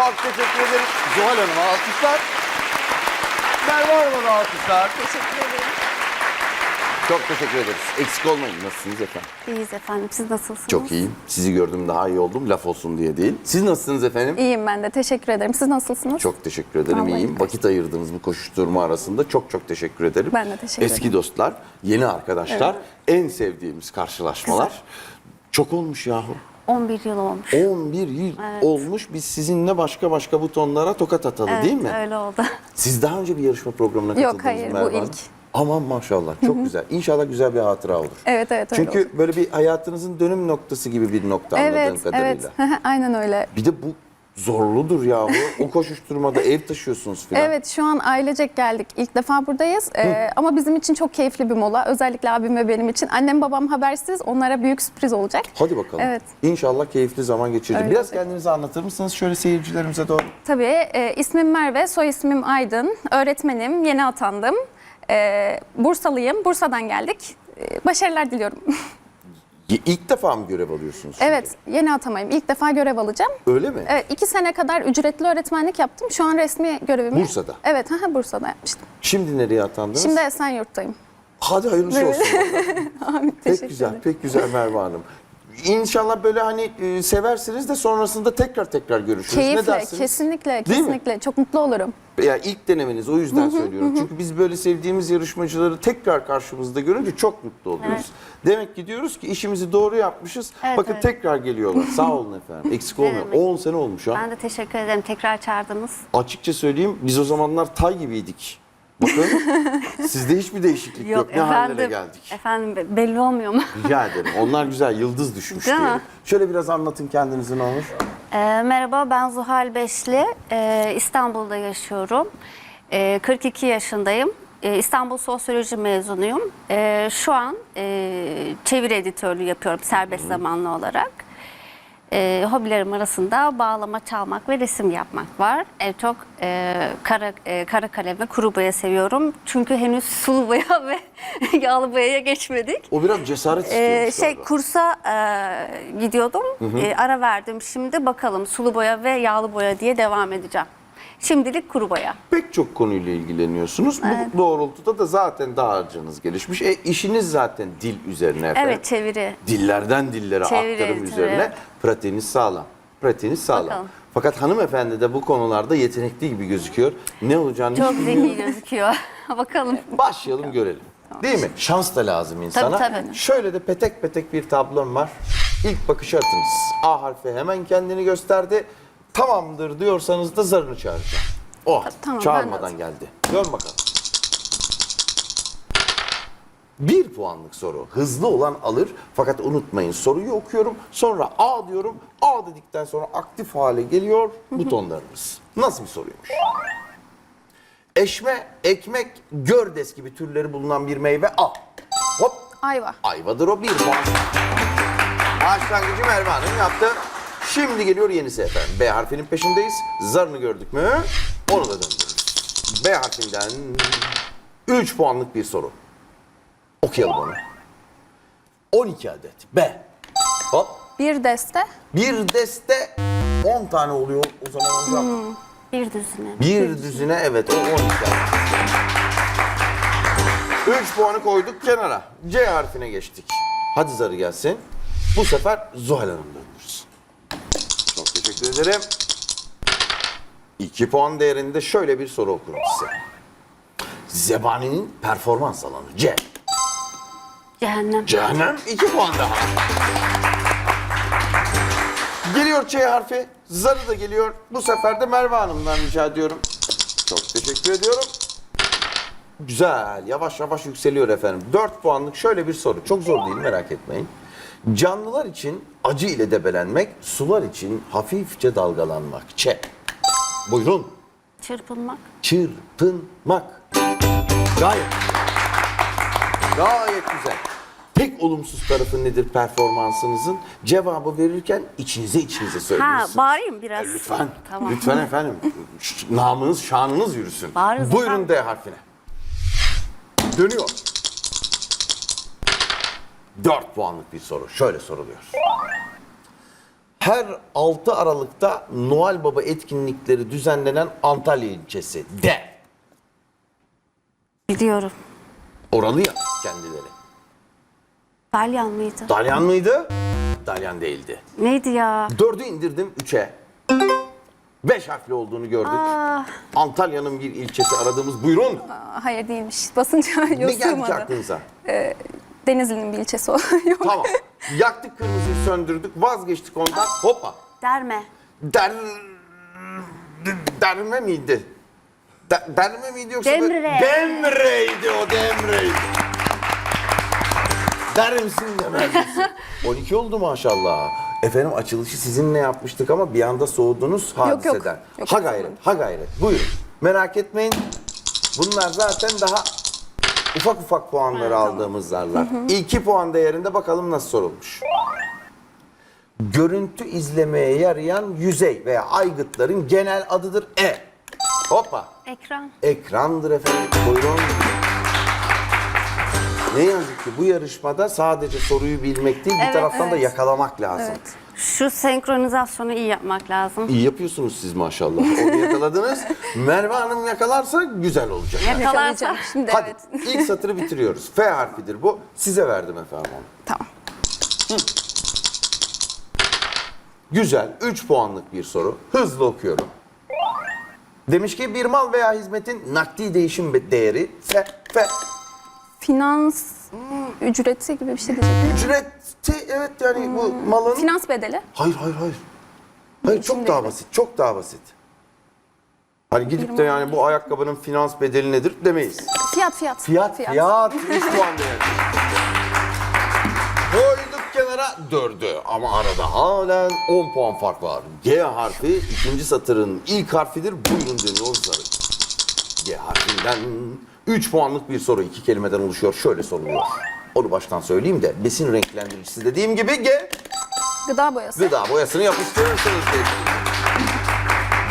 Çok teşekkür ederim. Zuhal Hanım'a alkışlar. Merve Hanım'a da alkışlar. Teşekkür ederim. Çok teşekkür ederiz. Eksik olmayın. Nasılsınız efendim? İyiyiz efendim. Siz nasılsınız? Çok iyiyim. Sizi gördüm daha iyi oldum. Laf olsun diye değil. Siz nasılsınız efendim? İyiyim ben de. Teşekkür ederim. Siz nasılsınız? Çok teşekkür ederim. Vallahi iyiyim. Vakit ayırdığınız bu koşuşturma arasında çok çok teşekkür ederim. Ben de teşekkür Eski ederim. dostlar, yeni arkadaşlar, en sevdiğimiz karşılaşmalar. Güzel. Çok olmuş yahu. 11 yıl olmuş. 11 yıl olmuş. Biz sizinle başka başka butonlara tokat atalı Evet, değil mi? öyle oldu. Siz daha önce bir yarışma programına Yok, katıldınız hayır, bu Merve Hanım. ilk. Aman maşallah çok güzel. İnşallah güzel bir hatıra olur. Evet evet öyle Çünkü böyle bir hayatınızın dönüm noktası gibi bir nokta anladığım Evet kadarıyla. evet. Aynen öyle. Bir de bu zorludur yahu. o koşuşturmada ev taşıyorsunuz filan. Evet şu an ailecek geldik. İlk defa buradayız. Ee, ama bizim için çok keyifli bir mola. Özellikle abim ve benim için. Annem babam habersiz. Onlara büyük sürpriz olacak. Hadi bakalım. Evet. İnşallah keyifli zaman geçireceğiz. Öyle Biraz olacak. kendinizi anlatır mısınız şöyle seyircilerimize doğru? Tabii e, ismim Merve, soy ismim Aydın. Öğretmenim, yeni atandım. E, Bursalıyım, Bursa'dan geldik. E, başarılar diliyorum. İlk defa mı görev alıyorsunuz? şimdi? evet, yeni atamayım. İlk defa görev alacağım. Öyle mi? Evet, iki sene kadar ücretli öğretmenlik yaptım. Şu an resmi görevimi... Bursa'da? Evet, hı, Bursa'da yapmıştım. Şimdi nereye atandınız? Şimdi Esenyurt'tayım. Hadi hayırlısı olsun. Amin, pek güzel, pek güzel Merve Hanım. İnşallah böyle hani e, seversiniz de sonrasında tekrar tekrar görüşürüz. ne Keyifle, dersiniz? kesinlikle, Değil mi? kesinlikle. Çok mutlu olurum. Ya ilk denemeniz o yüzden söylüyorum. Çünkü biz böyle sevdiğimiz yarışmacıları tekrar karşımızda görünce çok mutlu oluyoruz. Demek ki diyoruz ki işimizi doğru yapmışız. Evet, Bakın evet. tekrar geliyorlar. Sağ olun efendim. Eksik olmayın. demek. 10 sene olmuş ha. Ben de teşekkür ederim. Tekrar çağırdınız. Açıkça söyleyeyim biz o zamanlar tay gibiydik. Bakın sizde hiçbir değişiklik yok. Ne hallere geldik. Efendim be- belli olmuyor mu? Rica ederim. Onlar güzel. Yıldız düşmüş Değil mi? diyelim. Şöyle biraz anlatın kendinizi ne olur. Ee, merhaba ben Zuhal Beşli. Ee, İstanbul'da yaşıyorum. Ee, 42 yaşındayım. Ee, İstanbul Sosyoloji mezunuyum. Ee, şu an e, çeviri editörlüğü yapıyorum serbest zamanlı olarak. Ee, hobilerim arasında bağlama çalmak ve resim yapmak var. En çok e, kara, e, kara kalem ve kuru boya seviyorum. Çünkü henüz sulu boya ve yağlı boyaya geçmedik. O biraz cesaret Ee, istiyormuş şey galiba. kursa e, gidiyordum. E, ara verdim. Şimdi bakalım sulu boya ve yağlı boya diye devam edeceğim. Şimdilik kuru boya. Pek çok konuyla ilgileniyorsunuz. Bu doğrultuda da zaten dağarcığınız gelişmiş. E, işiniz zaten dil üzerine efendim. Evet çeviri. Dillerden dillere Çeviri, aktarım tabii, üzerine evet. pratiğiniz sağlam. Pratiğiniz sağlam. Bakalım. Fakat hanımefendi de bu konularda yetenekli gibi gözüküyor. Ne olacağını Çok zeki gözüküyor. bakalım. Başlayalım görelim. Değil mi? Şans da lazım insana. tabii. Şöyle de petek petek bir tablom var. İlk bakışı atınız. A harfi hemen kendini gösterdi. Tamamdır diyorsanız da zarını çağıracağım. Oh, tamam, çağırmadan geldi. Dön bakalım. Bir puanlık soru. Hızlı olan alır. Fakat unutmayın soruyu okuyorum. Sonra A diyorum. A dedikten sonra aktif hale geliyor butonlarımız. Nasıl bir soruymuş? Eşme, ekmek, gördes gibi türleri bulunan bir meyve A. Hop. Ayva. Ayvadır o bir puan. Başlangıcı Merve Hanım yaptı. Şimdi geliyor yenisi efendim. B harfinin peşindeyiz. Zarını gördük mü? Onu da döndürürüz. B harfinden 3 puanlık bir soru. Okuyalım onu. 12 adet. B. Hop. Bir deste. Bir deste 10 tane oluyor o zaman hocam. Bir düzine. Bir düzine evet o 12 adet. 3 puanı koyduk kenara. C harfine geçtik. Hadi zarı gelsin. Bu sefer Zuhal Hanım döndürsün. Çok teşekkür ederim. 2 puan değerinde şöyle bir soru okurum size. Zebani'nin performans alanı C. Cehennem. Cehennem 2 puan daha. Geliyor Ç harfi. Zarı da geliyor. Bu sefer de Merve Hanım'dan rica ediyorum. Çok teşekkür ediyorum. Güzel. Yavaş yavaş yükseliyor efendim. 4 puanlık şöyle bir soru. Çok zor değil merak etmeyin. Canlılar için acı ile debelenmek, sular için hafifçe dalgalanmak. Ç. Buyurun. Çırpınmak. Çırpınmak. Gayet. Gayet güzel. Tek olumsuz tarafı nedir performansınızın? Cevabı verirken içinize içinize Ha söylüyorsunuz. bağırayım biraz. E, Lütfen. Tamam. Lütfen efendim. Ş- Namınız, şanınız yürüsün. Bağırırız Buyurun efendim. D harfine. Dönüyor. 4 puanlık bir soru. Şöyle soruluyor. Her 6 Aralık'ta Noel Baba etkinlikleri düzenlenen Antalya ilçesi. De. Biliyorum. Oralı ya kendileri. Dalyan mıydı? Dalyan mıydı? Dalyan değildi. Neydi ya? Dördü indirdim üçe. Beş harfli olduğunu gördük. Ah, Antalya'nın bir ilçesi aradığımız buyurun. Aa, hayır değilmiş. Basınca Ne geldi ki sığmadı. aklınıza? Denizli'nin bir ilçesi o. Yok. Tamam. Yaktık kırmızıyı söndürdük. Vazgeçtik ondan. Hoppa. derme. Der... Derme miydi? Der, derme miydi yoksa? böyle- Demre. Demre'ydi o Demre'ydi. Der misin demez misin? 12 oldu maşallah. Efendim açılışı sizinle yapmıştık ama bir anda soğudunuz hadiseden. Yok, ha yok. gayret, ha gayret. Buyurun. Merak etmeyin. Bunlar zaten daha ufak ufak puanları aldığımız zarlar. 2 puan değerinde bakalım nasıl sorulmuş. Görüntü izlemeye yarayan yüzey veya aygıtların genel adıdır E. Hoppa. Ekran. Ekrandır efendim. Buyurun. Ne yazık ki bu yarışmada sadece soruyu bilmek değil bir Evet, taraftan da evet. yakalamak lazım. Evet. Şu senkronizasyonu iyi yapmak lazım. İyi yapıyorsunuz siz maşallah. Onu yakaladınız. Merve Hanım yakalarsa güzel olacak. Yakalarsa. Yakalayacağım şimdi Hadi evet. ilk satırı bitiriyoruz. F harfidir bu. Size verdim efendim onu. Tamam. Güzel. 3 puanlık bir soru. Hızlı okuyorum. Demiş ki bir mal veya hizmetin nakdi değişim be- değeri F, F. Finans hmm, ücreti gibi bir şey diyecektim. Ücreti evet yani bu malın... Finans bedeli. Hayır hayır hayır. Hayır çok daha basit. Çok daha basit. Hani gidip de yani bu ayakkabının finans bedeli nedir demeyiz. Fiyat fiyat. Fiyat, fiyat. 3 puan değerli. Koyduk kenara dördü ama arada halen 10 puan fark var. G harfi ikinci satırın ilk harfidir. Buyurun zarı. G harfinden 3 puanlık bir soru iki kelimeden oluşuyor. Şöyle soruluyor. Onu baştan söyleyeyim de besin renklendiricisi dediğim gibi G Gıda boyası. gıda boyasını yapıştırırsınız diye.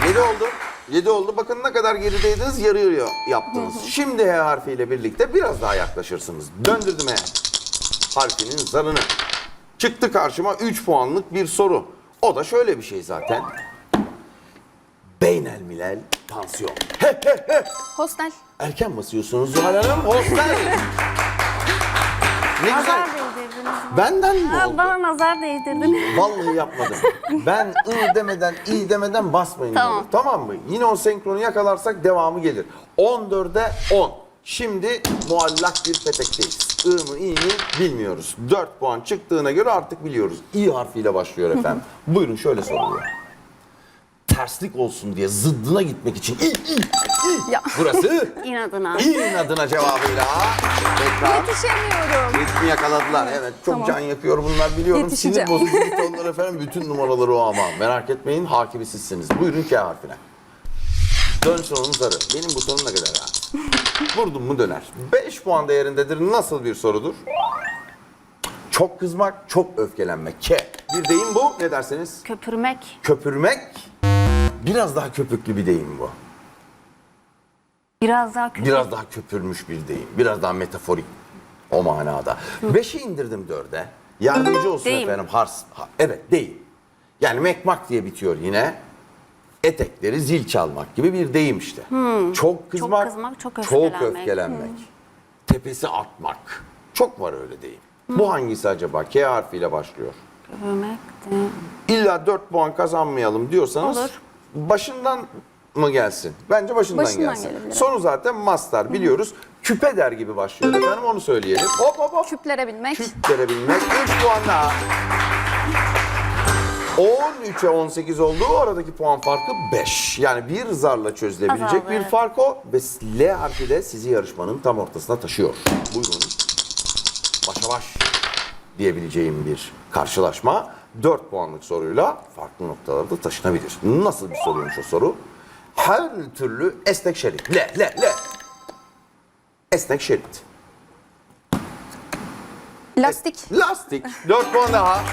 7 oldu. 7 oldu. Bakın ne kadar gerideydiniz yarı yarıya yaptınız. Şimdi H harfiyle birlikte biraz daha yaklaşırsınız. Döndürdüm H harfinin zarını. Çıktı karşıma 3 puanlık bir soru. O da şöyle bir şey zaten. Beynel milel tansiyon. He he he. Hostel. Erken basıyorsunuz Zuhal Hanım. Hostel. ne güzel. Nazar değdirdiniz. Benden mi Ha, oldu? bana nazar değdirdin. Vallahi yapmadım. Ben ı demeden, i demeden basmayın. Tamam. olur, Tamam mı? Yine o senkronu yakalarsak devamı gelir. 14'e 10. Şimdi muallak bir petekteyiz. I mı i mi bilmiyoruz. 4 puan çıktığına göre artık biliyoruz. İ harfiyle başlıyor efendim. Buyurun şöyle soruluyor. Terslik olsun diye zıddına gitmek için i i i. Ya. Burası İnadına. i'nin adına cevabıyla. Tekrar. Yetişemiyorum. Ritmi yakaladılar. Evet çok tamam. can yakıyor bunlar biliyorum. Yetişeceğim. Sinir bozucu butonlar efendim. Bütün numaraları o ama. Merak etmeyin hakimi sizsiniz. Buyurun K harfine. Dönsün onun zarı. Benim butonum ne kadar ha? Vurdum mu döner. 5 puan değerindedir. Nasıl bir sorudur? Çok kızmak, çok öfkelenmek. K. Bir deyim bu. Ne dersiniz? Köpürmek. Köpürmek. Biraz daha köpüklü bir deyim bu. Biraz daha köpür. Biraz daha köpürmüş bir deyim. Biraz daha metaforik o manada. Beşi indirdim dörde. Yardımcı olsun Deyim. efendim. Hars, ha- evet deyim. Yani mekmak diye bitiyor yine. Etekleri zil çalmak gibi bir deyim işte. Çok kızmak, kızmak, çok çok öfkelenmek. öfkelenmek. Tepesi atmak. Çok var öyle deyim. Bu hangisi acaba? K harfiyle başlıyor. Köpürmek. de- İlla 4 puan kazanmayalım diyorsanız Olur. Başından mı gelsin? Bence başından, Başından gelsin. gelebilir. Sonu zaten master biliyoruz. Küpe der gibi başlıyor efendim onu söyleyelim. Hop hop hop. Küplere binmek. Küplere binmek 3 puan daha. 13'e 18 oldu. Aradaki puan farkı 5. Yani bir zarla çözülebilecek Azaldı, bir evet. fark o. Ve L harfi de sizi yarışmanın tam ortasına taşıyor. Buyurun. Başa baş diyebileceğim bir karşılaşma. 4 puanlık soruyla farklı noktalarda taşınabilir. Nasıl bir soruymuş o soru? Her türlü esnek şerit. L, L, L. Esnek şerit. Lastik. Lastik. 4 puan daha.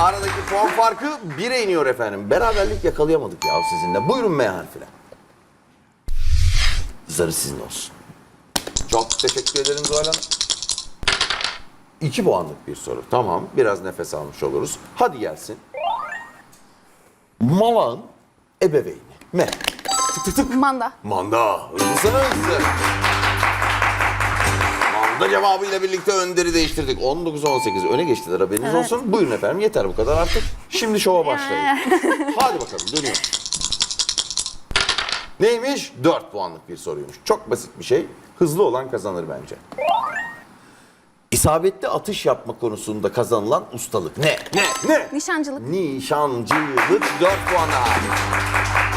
Aradaki puan farkı 1'e iniyor efendim. Beraberlik yakalayamadık ya sizinle. Buyurun M harfine. Zarı sizin olsun. Çok teşekkür ederim Zuhal Hanım. 2 puanlık bir soru. Tamam biraz nefes almış oluruz. Hadi gelsin. Malağın ebeveyni. Me. Tık tık tık. Manda. Manda. Hızlısana hızlı. Manda cevabıyla birlikte önderi değiştirdik. 19-18 öne geçtiler haberiniz olsun. Buyurun efendim yeter bu kadar artık. Şimdi şova başlayın. Hadi bakalım dönüyor. Neymiş? 4 puanlık bir soruymuş. Çok basit bir şey. Hızlı olan kazanır bence. İsabetli atış yapma konusunda kazanılan ustalık. Ne? Ne? Ne? Nişancılık. Nişancılık 4 puana.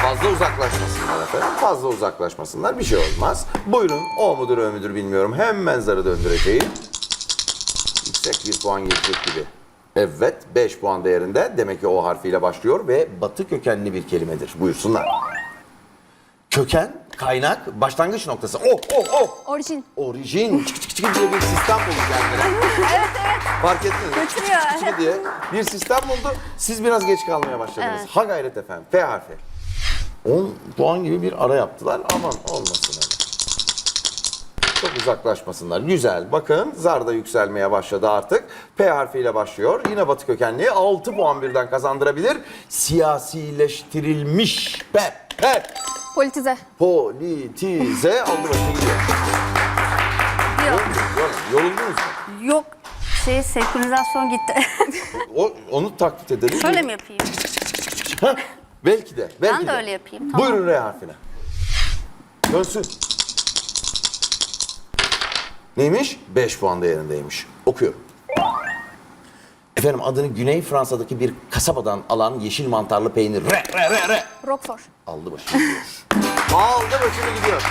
Fazla uzaklaşmasınlar efendim. Fazla uzaklaşmasınlar. Bir şey olmaz. Buyurun. O mudur ö müdür bilmiyorum. Hemen zarı döndüreceğim. Yüksek bir puan gelecek gibi. Evet 5 puan değerinde. Demek ki o harfiyle başlıyor ve batı kökenli bir kelimedir. Buyursunlar. Köken, kaynak, başlangıç noktası. Oh oh oh. Orijin. Orijin çık çık çık diye bir sistem buldu kendine. evet evet. Fark ettiniz mi? Çık çık çık çık diye bir sistem buldu. Siz biraz geç kalmaya başladınız. Ha gayret efendim. F harfi. 10 puan gibi bir ara yaptılar. Aman olmasın öyle. Çok uzaklaşmasınlar. Güzel. Bakın zar da yükselmeye başladı artık. P harfiyle başlıyor. Yine batı kökenli 6 puan birden kazandırabilir. Siyasileştirilmiş. P. P. Politize. Politize aldı başını gidiyor. Yok. Yoruldunuz, yoruldunuz mu? Yok. Şey senkronizacyon gitti. O, onu taklit edelim. Şöyle mi yapayım? Heh, belki de. Belki Ben de öyle yapayım, tamam. Buyurun R harfine. Dönsün. Neymiş? 5 puan değerindeymiş. Okuyorum. Efendim adını Güney Fransa'daki bir kasabadan alan yeşil mantarlı peynir. Re, re, re, re. Roquefort. Aldı başını gidiyor. Aldı başını gidiyor.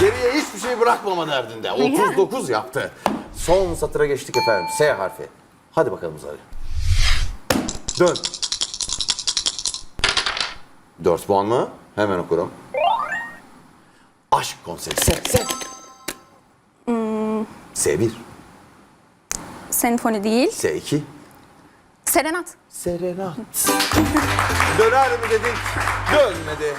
Geriye hiçbir şey bırakmama derdinde. 39 yaptı. Son satıra geçtik efendim. S harfi. Hadi bakalım Zari. Dön. 4 puan mı? Hemen okurum. Aşk konseri. S, S. S1, Senfoni değil. S2, Serenat. Serenat. Döner mi dedik? Dönmedi.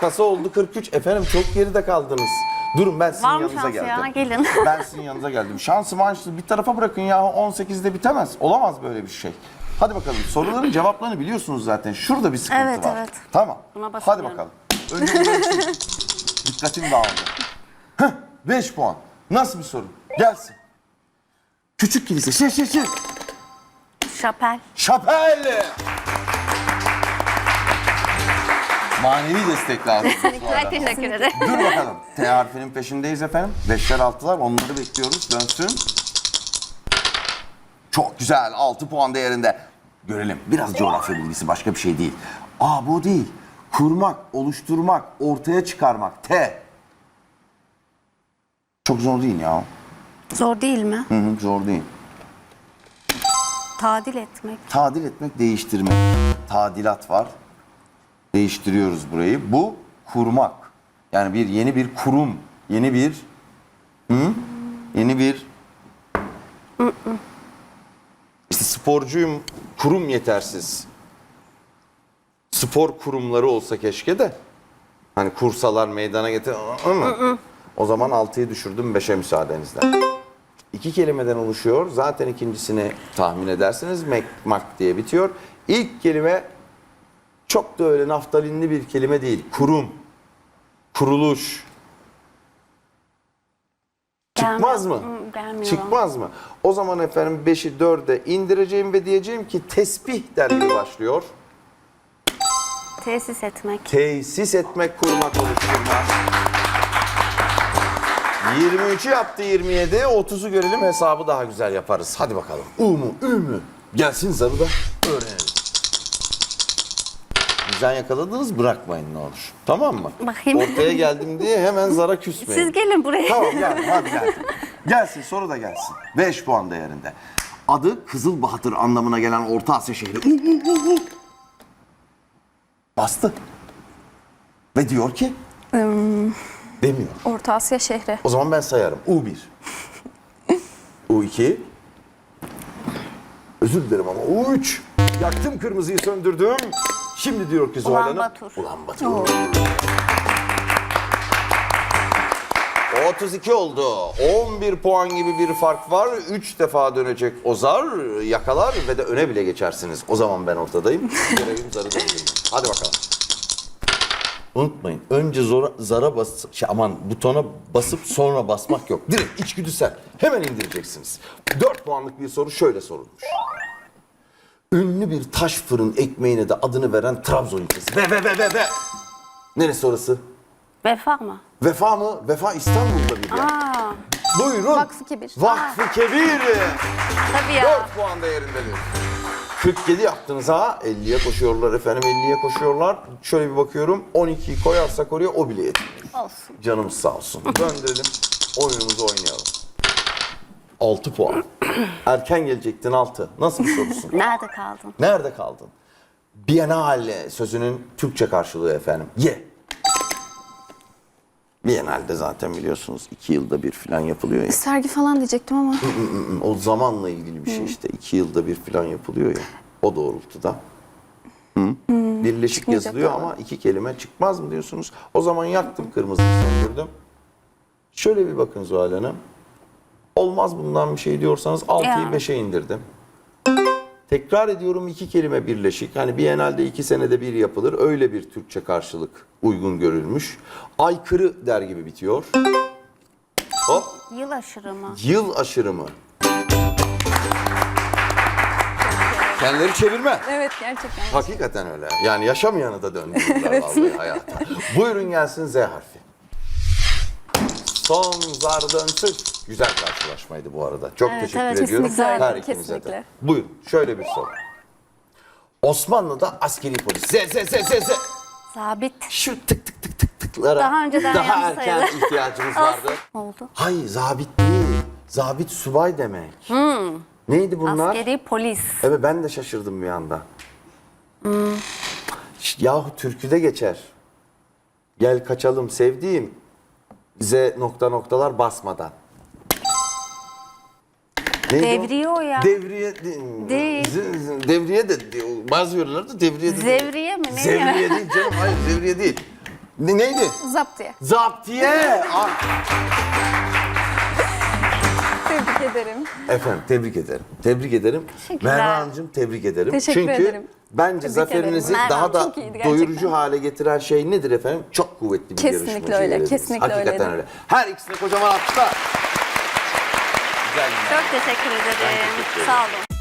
Kasa oldu 43. Efendim çok geride kaldınız. Durun ben sizin Var mı yanınıza şansı geldim. ya? Gelin. Ben sizin yanınıza geldim. Şansı manşlı bir tarafa bırakın ya 18'de bitemez. Olamaz böyle bir şey. Hadi bakalım soruların cevaplarını biliyorsunuz zaten. Şurada bir sıkıntı Evet, var. evet. Tamam. Buna Hadi bakalım. Önce. Dikkatim dağıldı. Heh, 5 puan. Nasıl bir soru? Gelsin. Küçük kilise. Şey şey şey. Şapel. Şapel. Manevi destek lazım. Çok teşekkür ederim. Dur bakalım. T harfinin peşindeyiz efendim. Beşler altılar onları bekliyoruz. Dönsün. Çok güzel. 6 puan değerinde. Görelim. Biraz coğrafya bilgisi başka bir şey değil. Aa bu değil. Kurmak, oluşturmak, ortaya çıkarmak. T. Çok zor değil ya. Zor değil mi? Hı hı, zor değil. Tadil etmek. Tadil etmek, değiştirmek. Tadilat var. Değiştiriyoruz burayı. Bu kurmak. Yani bir yeni bir kurum, yeni bir hı? Yeni bir İşte sporcuyum, kurum yetersiz. Spor kurumları olsa keşke de. Hani kursalar meydana getir ama o zaman 6'yı düşürdüm 5'e müsaadenizle. İki kelimeden oluşuyor. Zaten ikincisini tahmin edersiniz. Mekmak diye bitiyor. İlk kelime çok da öyle naftalinli bir kelime değil. Kurum. Kuruluş. Çıkmaz mı? Gelmiyor. Gelmiyor. Çıkmaz mı? O zaman efendim 5'i 4'e indireceğim ve diyeceğim ki tesbih dergi başlıyor. Tesis etmek. Tesis etmek, kurmak, oluşturmak. 23'ü yaptı 27. 30'u görelim hesabı daha güzel yaparız. Hadi bakalım. U mu, Ü mü? Gelsin zarı da öğrenelim. Güzel yakaladınız bırakmayın ne olur. Tamam mı? Bakayım. Ortaya geldim diye hemen zara küsmeyin. Siz gelin buraya. Tamam gel hadi gel. Gelsin soru da gelsin. 5 puan değerinde. Adı Kızıl Bahtır anlamına gelen Orta Asya şehri. U, u, u, u. Bastı. Ve diyor ki demiyor. Orta Asya şehri. O zaman ben sayarım. U1. U2. Özür dilerim ama U3. Yaktım kırmızıyı söndürdüm. Şimdi diyor ki Zuhal Hanım. Ulan Batur. Ulan Batur. 32 oldu. 11 puan gibi bir fark var. 3 defa dönecek o zar yakalar ve de öne bile geçersiniz. O zaman ben ortadayım. Görevim zarı. Hadi bakalım. Unutmayın. Önce zora, zara bas, şey, aman butona basıp sonra basmak yok. Direkt içgüdüsel. Hemen indireceksiniz. 4 puanlık bir soru şöyle sorulmuş. Ünlü bir taş fırın ekmeğine de adını veren Trabzon ilçesi. Ve ve ve ve ve. Neresi orası? Vefa mı? Vefa mı? Vefa İstanbul'da bir yer. Aa, Buyurun. Vakfı Kebir. Vakfı Kebir. tabii ya. 4 puan değerindedir. 47 yaptınız ha. 50'ye koşuyorlar efendim 50'ye koşuyorlar. Şöyle bir bakıyorum 12'yi koyarsak oraya o bile yetmiyor. Olsun. Canımız sağ olsun. Döndürelim. Oyunumuzu oynayalım. 6 puan. Erken gelecektin 6. Nasıl bir sorusun? Nerede kaldın? Nerede kaldın? Biennale sözünün Türkçe karşılığı efendim. Ye. Biennale'de zaten biliyorsunuz iki yılda bir falan yapılıyor ya. Sergi falan diyecektim ama. O zamanla ilgili bir şey işte. iki yılda bir falan yapılıyor ya. O doğrultuda. Hı? Birleşik yazılıyor ama iki kelime çıkmaz mı diyorsunuz? O zaman yaktım kırmızıyı söndürdüm. Şöyle bir bakın Zuhal Hanım. Olmaz bundan bir şey diyorsanız 6'yı Ya. 5'e indirdim. Tekrar ediyorum iki kelime birleşik. Hani Biennale'de iki senede bir yapılır. Öyle bir Türkçe karşılık uygun görülmüş. Aykırı der gibi bitiyor. Hop. Yıl aşırı mı? Yıl aşırımı. Kendileri çevirme. Evet gerçekten. Hakikaten öyle. Yani yaşamayanı da döndürdüler vallahi hayata. Buyurun gelsin Z harfi. Son zar dönsün. Güzel karşılaşmaydı bu arada. Çok Evet, teşekkür evet, ediyorum. kesinlikle. Her ikinize de. Kesinlikle. Buyurun şöyle bir soru. Osmanlı'da askeri polis. Z Z Z Z Z. Zabit. Şu tık tık tık tık tıklara Daha önceden daha erken ihtiyacımız vardı. Oldu. Hayır zabit değil. Zabit subay demek. Neydi bunlar? Askeri polis. Evet ben de şaşırdım bir anda. Ş- Yahu türküde geçer. Gel kaçalım sevdiğim. Bize nokta noktalar basmadan. Neydi o? Devriye o ya. Devriye de- Değil. Z- z- Devriye de de- bazı yörelerde devriye de Zevriye mi? Ne Zevriye değil canım. Hayır zevriye değil. Ne, neydi? Zaptiye. Zaptiye. Ah, Tebrik ederim. Efendim tebrik ederim. Tebrik ederim. Teşekkürler. Merve Hanımcığım tebrik ederim. Teşekkür Çünkü ederim. bence Tebrik zaferinizi ederim. daha da doyurucu hale getiren şey nedir efendim? Çok kuvvetli bir Kesinlikle yarışmacı öyle, geldiniz. kesinlikle Hakikaten öyle. öyle. Her ikisine kocaman alkışlar. Güzel günler. Çok teşekkür ederim. teşekkür ederim. Sağ olun.